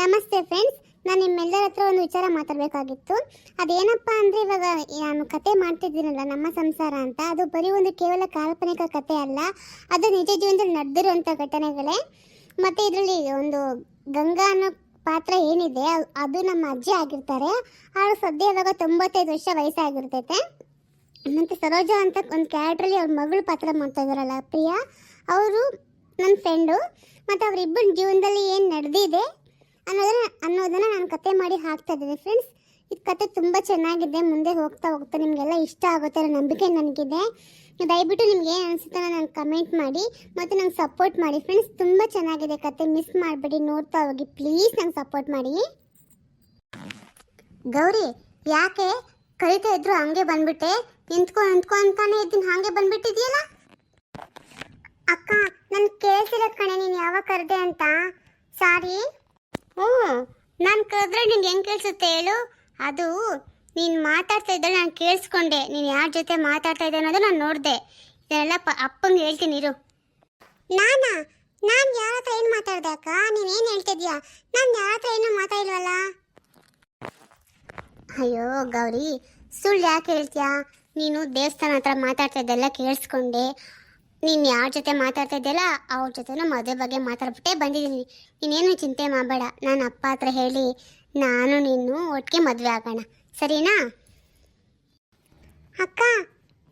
ನಮಸ್ತೆ ಫ್ರೆಂಡ್ಸ್ ನಾನು ನಿಮ್ಮೆಲ್ಲರ ಹತ್ರ ಒಂದು ವಿಚಾರ ಮಾತಾಡಬೇಕಾಗಿತ್ತು. ಅದೇನಪ್ಪ ಅಂದರೆ ಇವಾಗ ನಾನು ಕತೆ ಮಾಡ್ತಿದ್ದೀನಲ್ಲ, ನಮ್ಮ ಸಂಸಾರ ಅಂತ. ಅದು ಬರೀ ಒಂದು ಕೇವಲ ಕಾಲ್ಪನಿಕ ಕತೆ ಅಲ್ಲ. ಅದು ನಿಜ ಜೀವನದಲ್ಲಿ ನಡೆದಿರುವಂಥ ಘಟನೆಗಳೇ. ಮತ್ತು ಇದರಲ್ಲಿ ಒಂದು ಗಂಗಾ ಅನ್ನೋ ಪಾತ್ರ ಏನಿದೆ ಅದು ನಮ್ಮ ಅಜ್ಜಿ ಆಗಿರ್ತಾರೆ. ಅವಳು ಸದ್ಯ ಇವಾಗ ತೊಂಬತ್ತೈದು ವರ್ಷ ವಯಸ್ಸಾಗಿರ್ತೈತೆ. ಮತ್ತು ಸರೋಜಾ ಅಂತ ಒಂದು ಕ್ಯಾರೆಕ್ಟ್ರಲ್ಲಿ ಅವ್ರ ಮಗಳು ಪಾತ್ರ ಮಾಡ್ತಾ ಇದ್ದಾರಲ್ಲ, ಪ್ರಿಯಾ. ಅವರು ನನ್ನ ಫ್ರೆಂಡು ಮತ್ತು ಅವರಿಬ್ಬರ ಜೀವನದಲ್ಲಿ ಏನು ನಡೆದಿದೆ ಅನ್ನೋದನ್ನ ಅನ್ನೋದನ್ನ ನಾನು ಕತೆ ಮಾಡಿ ಹಾಕ್ತಾ ಇದ್ದೀನಿ. ಫ್ರೆಂಡ್ಸ್ ಇದು ಕತೆ ತುಂಬ ಚೆನ್ನಾಗಿದೆ. ಮುಂದೆ ಹೋಗ್ತಾ ಹೋಗ್ತಾ ನಿಮಗೆಲ್ಲ ಇಷ್ಟ ಆಗುತ್ತೆ ಅನ್ನೋ ನಂಬಿಕೆ ನನಗಿದೆ. ದಯವಿಟ್ಟು ನಿಮ್ಗೆ ಏನು ಅನಿಸುತ್ತೆ ನಾನು ಕಮೆಂಟ್ ಮಾಡಿ, ಮತ್ತು ನಂಗೆ ಸಪೋರ್ಟ್ ಮಾಡಿ. ಫ್ರೆಂಡ್ಸ್ ತುಂಬ ಚೆನ್ನಾಗಿದೆ ಕತೆ. ಮಿಸ್ ಮಾಡಬೇಡಿ, ನೋಡ್ತಾ ಹೋಗಿ. ಪ್ಲೀಸ್ ನಂಗೆ ಸಪೋರ್ಟ್ ಮಾಡಿ. ಗೌರಿ, ಯಾಕೆ ಕರಿತಾ ಇದ್ರು ಹಂಗೆ ಬಂದ್ಬಿಟ್ಟೆ? ನಿಂತ್ಕೊ ನಿಂತ್ಕೊ ಅಂತಾನೆ ಇದ್ದೀನಿ. ಹಾಗೆ ಬಂದ್ಬಿಟ್ಟಿದ್ಯಲ್ಲ ಅಕ್ಕ ನನ್ ಕೇಳಿಸಿಲ್ಲ ಕಣೆ ನೀನು ಯಾವಾಗ ಕರೆದೆ ಅಂತ ಸಾರಿ ಹ್ಞೂ ನಾನು ಕರೆದ್ರೆ ನಿಂಗೆ ಹೆಂಗೆ ಕೇಳಿಸುತ್ತೆ ಹೇಳು? ಅದು ನೀನು ಮಾತಾಡ್ತಾ ಇದ್ದರೆ ನಾನು ಕೇಳಿಸ್ಕೊಂಡೆ. ನೀನು ಯಾರ ಜೊತೆ ಮಾತಾಡ್ತಾ ಇದ್ದೆ ಅನ್ನೋದು ನಾನು ನೋಡಿದೆ. ಇದನ್ನೆಲ್ಲ ಪ ಅಪ್ಪಂಗೆ ಹೇಳ್ತೀನಿ ಇರು. ನಾನಾ? ನಾನು ಯಾರ ಹತ್ರ ಏನು ಮಾತಾಡ್ದೆ ಅಕ್ಕ? ನೀನು ಏನು ಹೇಳ್ತಿದ್ಯಾ? ನಾನು ಯಾರ ಹತ್ರ ಏನು ಮಾತಾಡಿಲ್ವಲ್ಲ ಅಯ್ಯೋ ಗೌರಿ ಸುಳ್ಳು ಯಾಕೆ ಹೇಳ್ತೀಯಾ? ನೀನು ದೇವಸ್ಥಾನ ಹತ್ರ ಮಾತಾಡ್ತಾ ಇದ್ದೆಲ್ಲ ಕೇಳಿಸ್ಕೊಂಡೆ. ನೀನು ಯಾರ ಜೊತೆ ಮಾತಾಡ್ತಾ ಇದ್ದೆಲ್ಲ ಅವ್ರ ಜೊತೆನೂ ಮದುವೆ ಬಗ್ಗೆ ಮಾತಾಡ್ಬಿಟ್ಟೆ ಬಂದಿದ್ದೀನಿ. ನೀನೇನು ಚಿಂತೆ ಮಾಡಬೇಡ. ನಾನು ಅಪ್ಪ ಹತ್ರ ಹೇಳಿ ನಾನು ನೀನು ಒಟ್ಟಿಗೆ ಮದುವೆ ಆಗೋಣ. ಸರಿನಾ? ಅಕ್ಕ,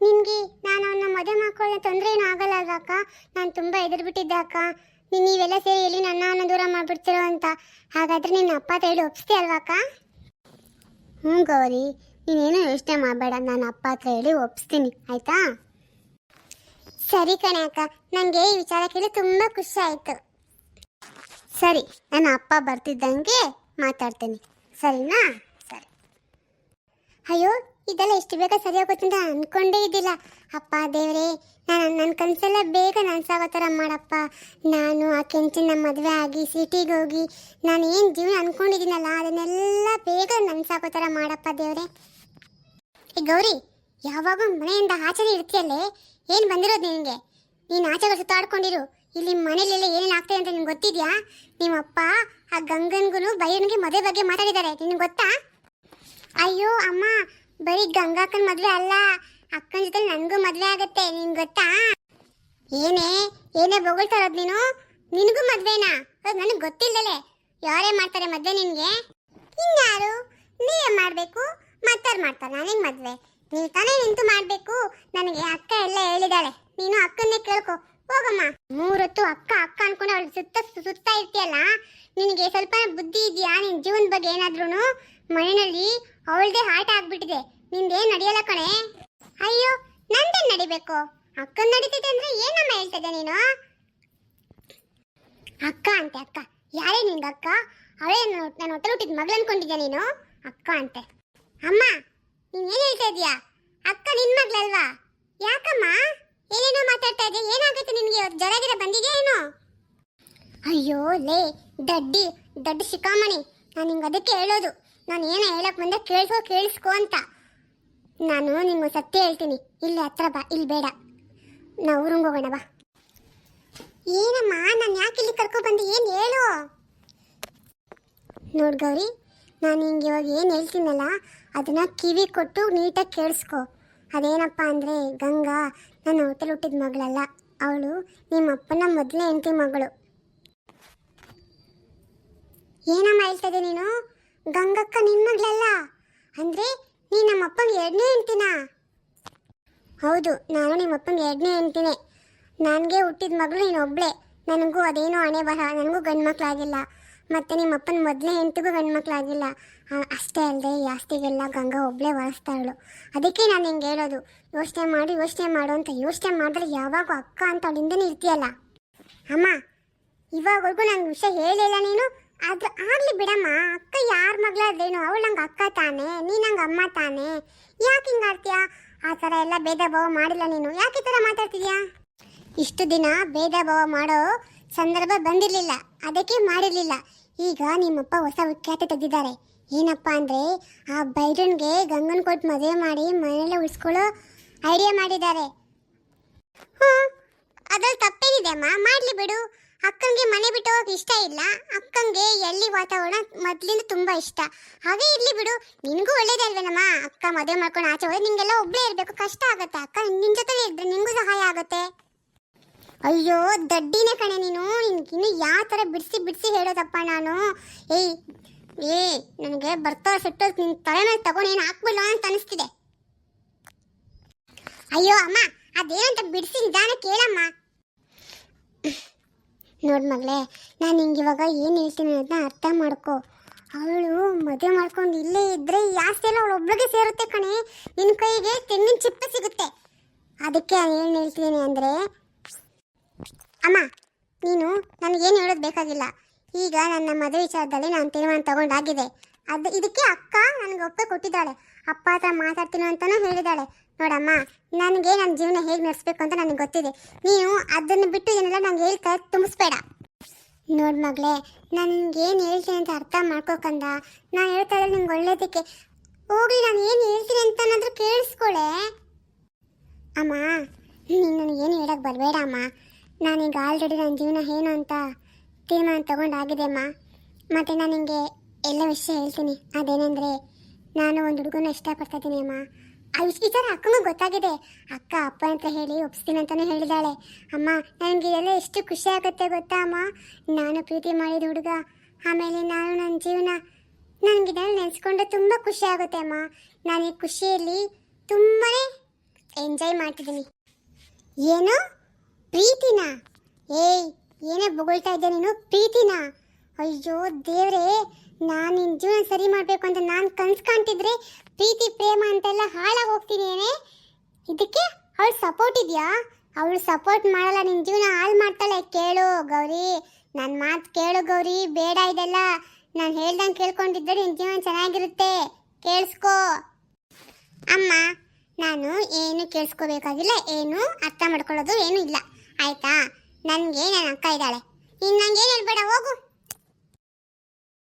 ನಿನಗೆ ನಾನು ಅವನ ಮದುವೆ ಮಾಡ್ಕೊಳ್ಳೋ ತೊಂದರೆ ಏನೂ ಆಗಲ್ಲ ಅಕ್ಕ? ನಾನು ತುಂಬ ಹೆದರ್ಬಿಟ್ಟಿದ್ದೆ ಅಕ್ಕ. ನೀನು ನೀವೆಲ್ಲ ಸೇರಿ ಎಲ್ಲಿ ನನ್ನ ಅವನ ದೂರ ಮಾಡಿಬಿಡ್ತಿರೋ ಅಂತ. ಹಾಗಾದರೆ ನಿನ್ನ ಅಪ್ಪ ಹತ್ರ ಒಪ್ಸ್ತಿ ಅಲ್ವಾ ಅಕ್ಕ? ಹ್ಞೂ ಗೌರಿ, ನೀನೇನು ಯೋಚನೆ ಮಾಡಬೇಡ. ನಾನು ಅಪ್ಪ ಹತ್ರ ಹೇಳಿ ಒಪ್ಸ್ತೀನಿ. ಆಯಿತಾ? ಸರಿ ಕಣೆ ಅಕ್ಕ. ನನಗೆ ಈ ವಿಚಾರ ಕೇಳಿ ತುಂಬ ಖುಷಿ ಆಯಿತು. ಸರಿ, ನನ್ನ ಅಪ್ಪ ಬರ್ತಿದ್ದಂಗೆ ಮಾತಾಡ್ತೀನಿ. ಸರಿನಾ? ಸರಿ. ಅಯ್ಯೋ, ಇದೆಲ್ಲ ಎಷ್ಟು ಬೇಗ ಸರಿ ಅಂತ ಅಂದ್ಕೊಂಡೇ ಇದ್ದಿಲ್ಲ. ಅಪ್ಪ, ದೇವರೇ, ನಾನು ನನ್ನ ಕನಸೆಲ್ಲ ಬೇಗ ನನಸಾಗೋ ಥರ ಮಾಡಪ್ಪ. ನಾನು ಆ ಕೆಂಚಿನ ಮದುವೆ ಆಗಿ ಸಿಟಿಗೆ ಹೋಗಿ ನಾನು ಏನು ಜೀವನ ಅಂದ್ಕೊಂಡಿದ್ದೀನಲ್ಲ ಅದನ್ನೆಲ್ಲ ಬೇಗ ನನಸಾಗೋ ಥರ ಮಾಡಪ್ಪ, ದೇವರೇ. ಈ ಗೌರಿ, ಯಾವಾಗ ಮನೆಯಿಂದ ಆಚೆ ಇರ್ತೀಯಲ್ಲೇ? ಏನು ಬಂದಿರೋದು ನಿನಗೆ? ನೀನು ಆಚೆಗಳು ಸುತ್ತಾಡ್ಕೊಂಡಿರು ಇಲ್ಲಿ ಮನೇಲೆಲ್ಲ ಏನೇನು ಆಗ್ತದೆ ಅಂತ ನಿಮ್ಗೆ ಗೊತ್ತಿದೆಯಾ? ನಿಮ್ಮಪ್ಪ ಆ ಗಂಗನ್ಗೂ ಬೈರನ್ಗೆ ಮದುವೆ ಬಗ್ಗೆ ಮಾತಾಡಿದ್ದಾರೆ. ನಿನಗೆ ಗೊತ್ತಾ? ಅಯ್ಯೋ, ಅಮ್ಮ, ಬರೀ ಗಂಗಾಕನ್ ಮದುವೆ ಅಲ್ಲ. ಅಕ್ಕನ ಜೊತೆ ನನಗೂ ಮದುವೆ ಆಗುತ್ತೆ. ನಿನ್ಗೆ ಗೊತ್ತಾ? ಏನೇ ಏನೇ ಬೊಗಳ್ತಾ ನೀನು? ನಿನಗೂ ಮದುವೆನಾ? ನನಗೆ ಗೊತ್ತಿಲ್ಲಲೇ ಯಾರೇ ಮಾಡ್ತಾರೆ ಮದುವೆ ನಿನಗೆ? ಇನ್ಯಾರು? ನೀವೇ ಮಾಡಬೇಕು ಮತ್ತಾರು ಮಾಡ್ತಾರೆ. ನನಗೆ ಮದುವೆ. ನೀವು ತಾನೇ ನಿಂತು ಮಾಡಬೇಕು. ನನಗೆ ಅಕ್ಕ ಎಲ್ಲ ಹೇಳಿದಾಳೆ. ನೀನು ಅಕ್ಕನ್ನೇ ಕೇಳ್ಕೊ. ಹೋಗಮ್ಮ. ಮೂರೊತ್ತು ಅಕ್ಕ ಅಕ್ಕ ಅನ್ಕೊಂಡು ಅವಳು ಸುತ್ತ ಸುತ್ತ ಇರ್ತೀಯಲ್ಲ, ನಿನಗೆ ಸ್ವಲ್ಪ ಬುದ್ಧಿ ಇದೆಯಾ? ನಿನ್ ಜೀವನ ಬಗ್ಗೆ ಏನಾದ್ರೂ ಮನೆಯಲ್ಲಿ ಅವಳದೇ ಹಾಟ ಆಗ್ಬಿಟ್ಟಿದೆ. ನಿಂದೇನ್ ನಡೆಯಲ್ಲ ಕಣೆ? ಅಯ್ಯೋ, ನಂದೇನು ನಡಿಬೇಕು? ಅಕ್ಕನ್ ನಡೀತಿದೆ ಅಂದ್ರೆ ಏನಮ್ಮ ಹೇಳ್ತಿದ್ದೆ ನೀನು? ಅಕ್ಕ ಅಂತೆ, ಅಕ್ಕ. ಯಾರೇ ನಿನ್ಗೆ ಅಕ್ಕ? ಅವಳೇ ನಾನು ಹೊಟ್ಟೆ ಹುಟ್ಟಿದ ಮಗಳು ಅನ್ಕೊಂಡಿದ್ದೆ ನೀನು? ಅಕ್ಕ ಅಂತೆ. ಅಮ್ಮ, ನೀನ್ ಏನ್ ಹೇಳ್ತಾ ಇದೀಯಾ? ಅಕ್ಕ ನಿನ್ ಮಗ್ಳಲ್ವಾ? ಯಾಕಮ್ಮ? ಏನೇನೋ ಮಾತಾಡ್ತಾ ಇದೀಯ ಏನಾಗುತ್ತೆ ನಿನ್ಗೆ ಇವತ್ತು ಜ್ವರ ಗಿರ ಬಂದಿದ್ಯಾ ಏನೋ ಅಯ್ಯೋ, ಲೇ, ದಡ್ಡಿ, ದಡ್ಡ ಶಿಖಾಮಣಿ, ನಾನು ನಿಂಗೆ ಅದಕ್ಕೆ ಹೇಳೋದು. ನಾನು ಏನೋ ಹೇಳಕ್ ಬಂದೆ ಕೇಳಿಸ್ಕೋ ಕೇಳಿಸ್ಕೊ ಅಂತ. ನಾನು ನಿಮ್ಗೆ ಸತ್ಯ ಹೇಳ್ತೀನಿ. ಇಲ್ಲಿ ಹತ್ರ ಬಾ ಇಲ್ಲಿ ಬೇಡ. ನಾವು ಊರಂಗೆ ಹೋಗೋಣ, ಬಾ. ಏನಮ್ಮ, ನಾನು ಯಾಕೆ ಇಲ್ಲಿ ಕರ್ಕೊ ಬಂದೆ? ಏನು ಹೇಳು? ನೋಡ್ ಗೌರಿ, ನಾನು ಹಿಂಗೆ ಇವಾಗ ಏನು ಹೇಳ್ತೀನಲ್ಲ, ಅದನ್ನು ಕಿವಿ ಕೊಟ್ಟು ನೀಟಾಗಿ ಕೇಳಿಸ್ಕೊ. ಅದೇನಪ್ಪ ಅಂದರೆ, ಗಂಗಾ, ನನ್ನ ಹೋಟೆಲ್ ಹುಟ್ಟಿದ ಮಗಳಲ್ಲ. ಅವಳು ನಿಮ್ಮ ಅಪ್ಪನ ಮೊದಲನೇ ಹೆಂಡತಿ ಮಗಳು. ಏನಮ್ಮ ಹೇಳ್ತದೆ ನೀನು? ಗಂಗಕ್ಕ ನಿನ್ನ ಮಗಳಲ್ಲ? ಅಂದರೆ ನೀ ನಮ್ಮ ಎರಡನೇ ಹೆಂಡ್ತಿನಾ? ಹೌದು, ನಾನು ನಿಮ್ಮ ಎರಡನೇ ಹೆಂಡ್ತಿನೇ. ನನಗೆ ಹುಟ್ಟಿದ ಮಗಳು ನೀನು ನನಗೂ ಅದೇನೋ ಹಣೆ ಬರ ನನಗೂ ಗಂಡು ಮಕ್ಕಳಾಗಿಲ್ಲ ಮತ್ತು ನಿಮ್ಮ ಅಪ್ಪನ ಮೊದಲನೇ ಹೆಂಡ್ತಿಗೂ ಗಂಡು ಮಕ್ಕಳಾಗಿಲ್ಲ ಅಷ್ಟೇ ಅಲ್ಲದೆ ಈ ಆಸ್ತಿಗೆಲ್ಲ ಗಂಗಾ ಒಬ್ಬಳೇ ಬಳಸ್ತಾಳು ಅದಕ್ಕೆ ನಾನು ಹಿಂಗೆ ಹೇಳೋದು, ಯೋಚನೆ ಮಾಡಿ, ಯೋಚನೆ ಮಾಡು ಅಂತ. ಯೋಚನೆ ಮಾಡಿದ್ರೆ ಯಾವಾಗ ಅಕ್ಕ ಅಂತ ಅವಳಿಂದನೇ ಇರ್ತೀಯಲ್ಲ? ಅಮ್ಮ, ಇವಾಗವರೆಗೂ ನಂಗೆ ವಿಷಯ ಹೇಳಿಲ್ಲ ನೀನು? ಆದ್ರೆ ಆಗ್ಲಿ ಬಿಡಮ್ಮ, ಅಕ್ಕ ಯಾರ ಮಗಳಾದ್ರೇನು ಅವಳು ನಂಗೆ ಅಕ್ಕ ತಾನೆ ನೀ ನಂಗೆ ಅಮ್ಮ ತಾನೆ. ಯಾಕೆ ಹಿಂಗೆ ಆಡ್ತೀಯ? ಆ ಥರ ಎಲ್ಲ ಭೇದ ಭಾವ ಮಾಡಿಲ್ಲ ನೀನು. ಯಾಕೆ ಈ ಥರ ಮಾತಾಡ್ತಿದ್ಯಾ? ಇಷ್ಟು ದಿನ ಭೇದ ಭಾವ ಮಾಡೋ ಸಂದರ್ಭ ಬಂದಿರಲಿಲ್ಲ. ಅದಕ್ಕೆ ಮಾಡಿರಲಿಲ್ಲ. ಈಗ ನಿಮ್ಮಪ್ಪ ಹೊಸ ವಿಖ್ಯಾತ ತೆಗೆದಿದ್ದಾರೆ. ಏನಪ್ಪ ಅಂದರೆ, ಆ ಬೈರನ್ಗೆ ಗಂಗನ್ ಕೊಟ್ಟು ಮದುವೆ ಮಾಡಿ ಮನೆಯಲ್ಲೇ ಉಳಿಸ್ಕೊಳ್ಳೋ ಐಡಿಯಾ ಮಾಡಿದ್ದಾರೆ. ಹ್ಞೂ ಅದ್ರಲ್ಲಿ ತಪ್ಪೇನಿದೆ ಅಮ್ಮ? ಮಾಡಲಿ ಬಿಡು. ಅಕ್ಕಂಗೆ ಮನೆ ಬಿಟ್ಟು ಹೋಗಕ್ಕೆ ಇಷ್ಟ ಇಲ್ಲ. ಅಕ್ಕಂಗೆ ಎಲ್ಲಿ ವಾತಾವರಣ ಮೊದ್ಲಿಂದ ತುಂಬಾ ಇಷ್ಟ. ಹಾಗೆ ಇರ್ಲಿ ಬಿಡು. ನಿನಗೂ ಒಳ್ಳೇದೇ ಅಲ್ವೇನಮ್ಮ? ಅಕ್ಕ ಮದುವೆ ಮಾಡ್ಕೊಂಡು ಆಚೆ ಹೋದ್ರೆ ನಿಂಗೆಲ್ಲ ಒಬ್ಬಳೇ ಇರಬೇಕು. ಕಷ್ಟ ಆಗುತ್ತೆ. ಅಕ್ಕ ನಿನ್ನ ಜೊತೆ ಇದ್ದರೆ ನಿಂಗೂ ಸಹಾಯ ಆಗುತ್ತೆ. ಅಯ್ಯೋ, ದಡ್ಡಿನೇ ಕಣೆ ನೀನು. ಇನ್ನು ಯಾವ ಥರ ಬಿಡಿಸಿ ಬಿಡಿಸಿ ಹೇಳೋದಪ್ಪ ನಾನು? ಏಯ್ ಏ ನನಗೆ ಬರ್ತಾ ಸಿಟ್ಟು ನಿನ್ನ ತಲೆ ಮೇಲೆ ತಗೊಂಡು ಏನು ಹಾಕ್ಬಿಲ್ಲ ಅಂತ ಅನಿಸ್ತಿದೆ. ಅಯ್ಯೋ, ಅಮ್ಮ, ಅದೇನಂತ ಬಿಡಿಸಿ ನಿಧಾನ ಕೇಳಮ್ಮ. ನೋಡ್ ಮಗಳೇ, ನಾನು ಹಿಂಗೆ ಇವಾಗ ಏನು ಹೇಳ್ತೀನಿ ಅಂತ ಅರ್ಥ ಮಾಡ್ಕೊ. ಅವಳು ಮದುವೆ ಮಾಡ್ಕೊಂಡು ಇಲ್ಲೇ ಇದ್ದರೆ ಈ ಆಸ್ತಿ ಎಲ್ಲ ಅವಳು ಒಬ್ಳಿಗೆ ಸೇರುತ್ತೆ ಕಣೆ. ನಿನ್ನ ಕೈಗೆ ತೆಂಗಿನ ಚಿಪ್ಪು ಸಿಗುತ್ತೆ. ಅದಕ್ಕೆ ಏನು ಹೇಳ್ತೀನಿ ಅಂದರೆ, ಅಮ್ಮ, ನೀನು ನನಗೇನು ಹೇಳೋದು ಬೇಕಾಗಿಲ್ಲ. ಈಗ ನನ್ನ ಮದುವೆ ವಿಚಾರದಲ್ಲಿ ನಾನು ತೀರ್ಮಾನ ತಗೊಂಡಾಗಿದೆ. ಅದು ಇದಕ್ಕೆ ಅಕ್ಕ ನನಗೆ ಒಪ್ಪಿಗೆ ಕೊಟ್ಟಿದ್ದಾಳೆ. ಅಪ್ಪ ಹತ್ರ ಮಾತಾಡ್ತೀನಿ ಅಂತಲೂ ಹೇಳಿದ್ದಾಳೆ. ನೋಡಮ್ಮ, ನನಗೆ ನನ್ನ ಜೀವನ ಹೇಗೆ ನಡೆಸ್ಬೇಕು ಅಂತ ನನಗೆ ಗೊತ್ತಿದೆ. ನೀನು ಅದನ್ನು ಬಿಟ್ಟು ಏನೆಲ್ಲ ನಂಗೆ ಹೇಳ್ತಾ ತುಂಬಿಸ್ಬೇಡ. ನೋಡಿ ಮಗಳೇ ಏನು ಹೇಳ್ತೀನಿ ಅಂತ ಅರ್ಥ ಮಾಡ್ಕೋಕಂದ. ನಾನು ಹೇಳ್ತಾ ಇದ್ರೆ ನಿಂಗೆ ಒಳ್ಳೇದಕ್ಕೆ. ಹೋಗ್ಲಿ, ನಾನು ಏನು ಹೇಳ್ತೀನಿ ಅಂತ ಏನಾದರೂ ಕೇಳಿಸ್ಕೊಳೆ. ಅಮ್ಮ, ನೀನು ನನಗೇನು ಹೇಳಕ್ಕೆ ಬರಬೇಡ ಅಮ್ಮ. ನಾನೀಗ ಆಲ್ರೆಡಿ ನನ್ನ ಜೀವನ ಏನು ಅಂತ ತೀರ್ಮಾನ ತಗೊಂಡಾಗಿದೆ ಅಮ್ಮ. ಮತ್ತು ನಾನು ನಿಮಗೆ ಎಲ್ಲ ವಿಷಯ ಹೇಳ್ತೀನಿ. ಅದೇನೆಂದರೆ, ನಾನು ಒಂದು ಹುಡುಗನ ಇಷ್ಟಪಡ್ತಾ ಇದ್ದೀನಿ ಅಮ್ಮ. ಆ ವಿಷ- ವಿಚಾರ ಅಕ್ಕನೂ ಗೊತ್ತಾಗಿದೆ. ಅಕ್ಕ, ಅಪ್ಪ ಅಂತ ಹೇಳಿ, ಒಪ್ಸ್ತೀನಿ ಅಂತಾನೆ ಹೇಳಿದಾಳೆ. ಅಮ್ಮ, ನನಗೆ ಎಲ್ಲ ಎಷ್ಟು ಖುಷಿ ಆಗುತ್ತೆ ಗೊತ್ತಾ ಅಮ್ಮ? ನಾನು ಪ್ರೀತಿ ಮಾಡಿದ ಹುಡುಗ, ಆಮೇಲೆ ನಾನು ನನ್ನ ಜೀವನ ನನಗಿದನ್ನು ನೆನೆಸ್ಕೊಂಡು ತುಂಬ ಖುಷಿ ಆಗುತ್ತೆ ಅಮ್ಮ. ನಾನು ಈ ಖುಷಿಯಲ್ಲಿ ತುಂಬಾ ಎಂಜಾಯ್ ಮಾಡ್ತಿದ್ದೀನಿ. ಏನು? ಪ್ರೀತಿನ? ಏಯ್, ಏನೇ ಬೊಗಳ್ತಾ ಇದ್ದೆ ನೀನು? ಪ್ರೀತಿನ? ಅಯ್ಯೋ ದೇವ್ರೇ ನಾನು ನಿನ್ನ ಜೀವನ ಸರಿ ಮಾಡಬೇಕು ಅಂತ ನಾನು ಕನ್ಸು ಕಾಣ್ತಿದ್ರೆ, ಪ್ರೀತಿ, ಪ್ರೇಮ ಅಂತೆಲ್ಲ ಹಾಳಾಗಿ ಹೋಗ್ತೀನಿ ಏನೇ? ಇದಕ್ಕೆ ಅವಳು ಸಪೋರ್ಟ್ ಇದೆಯಾ? ಅವಳು ಸಪೋರ್ಟ್ ಮಾಡಲ್ಲ ನಿನ್ನ ಜೀವನ ಹಾಳು ಮಾಡ್ತಾಳೆ. ಕೇಳು ಗೌರಿ ನನ್ನ ಮಾತು ಕೇಳು ಗೌರಿ. ಬೇಡ ಇದೆಲ್ಲ. ನಾನು ಹೇಳ್ದಂಗೆ ಕೇಳ್ಕೊಂಡಿದ್ದರೆ ನಿನ್ನ ಜೀವನ ಚೆನ್ನಾಗಿರುತ್ತೆ. ಕೇಳಿಸ್ಕೋ. ಅಮ್ಮ, ನಾನು ಏನು ಕೇಳಿಸ್ಕೋಬೇಕಾಗಿಲ್ಲ. ಏನು ಅರ್ಥ ಮಾಡ್ಕೊಳ್ಳೋದು ಏನೂ ಇಲ್ಲ. ಆಯಿತಾ? ನನಗೆ ನನ್ನ ಅಕ್ಕ ಇದ್ದಾಳೆ. ಇನ್ನು ನಂಗೆ ಏನು ಹೇಳ್ಬೇಡ, ಹೋಗು.